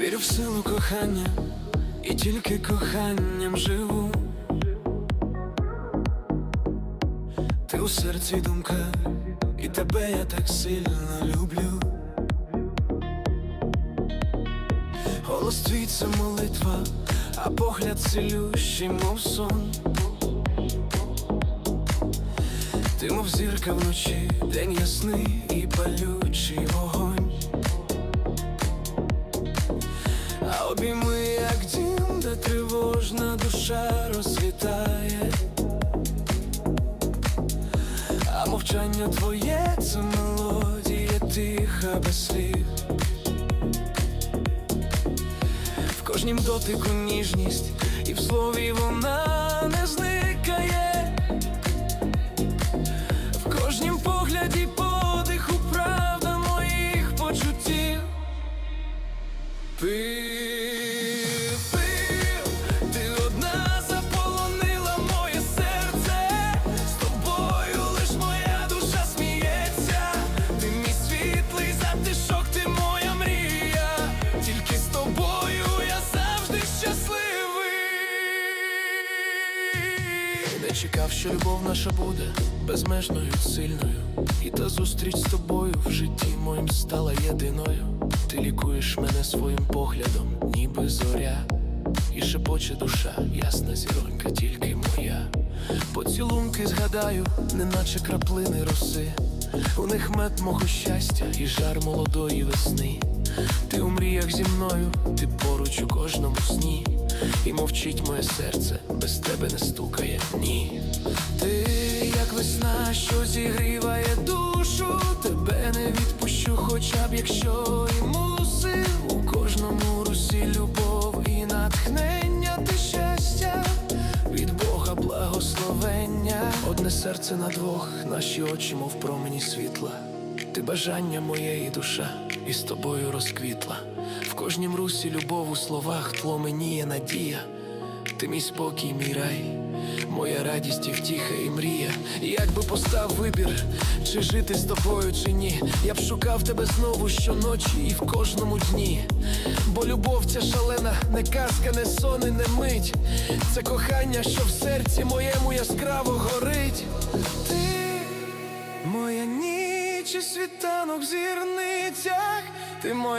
Вірю в силу кохання, і тільки коханням живу. Ти у серці думка, і тебе я так сильно люблю. Голос твій це молитва, а погляд цілющий, мов сон. Ти мов зірка вночі, день ясний і палючий вогонь. Обійми, як дім, де тривожна душа розсвітає, А мовчання твоє це мелодія тиха без слів. В кожнім дотику ніжність, і в слові вона не зникає. Не чекав, що любов наша буде безмежною сильною, і та зустріч з тобою в житті моїм стала єдиною. Ти лікуєш мене своїм поглядом, ніби зоря, і шепоче душа, ясна зіронька, тільки моя. Поцілунки згадаю, неначе краплини роси. У них мед мого щастя і жар молодої весни. Ти у мріях зі мною, ти поруч у кожному сні. Мовчить моє серце, без тебе не стукає ні. Ти як весна, що зігріває душу, тебе не відпущу, хоча б якщо і мусив у кожному русі любов і натхнення, ти щастя від Бога благословення. Одне серце на двох, наші очі, мов промені світла. Ти бажання моєї душа, і з тобою розквітла. В кожнім русі любов у словах тломеніє надія. Ти мій спокій, мій рай, моя радість і втіха і мрія. І Якби постав вибір, чи жити з тобою, чи ні, я б шукав тебе знову щоночі і в кожному дні. Бо любов ця шалена, не казка, не сон і не мить. Це кохання, що в серці моєму яскраво горить. Ти моя ніч і світанок в зірницях, ти моя.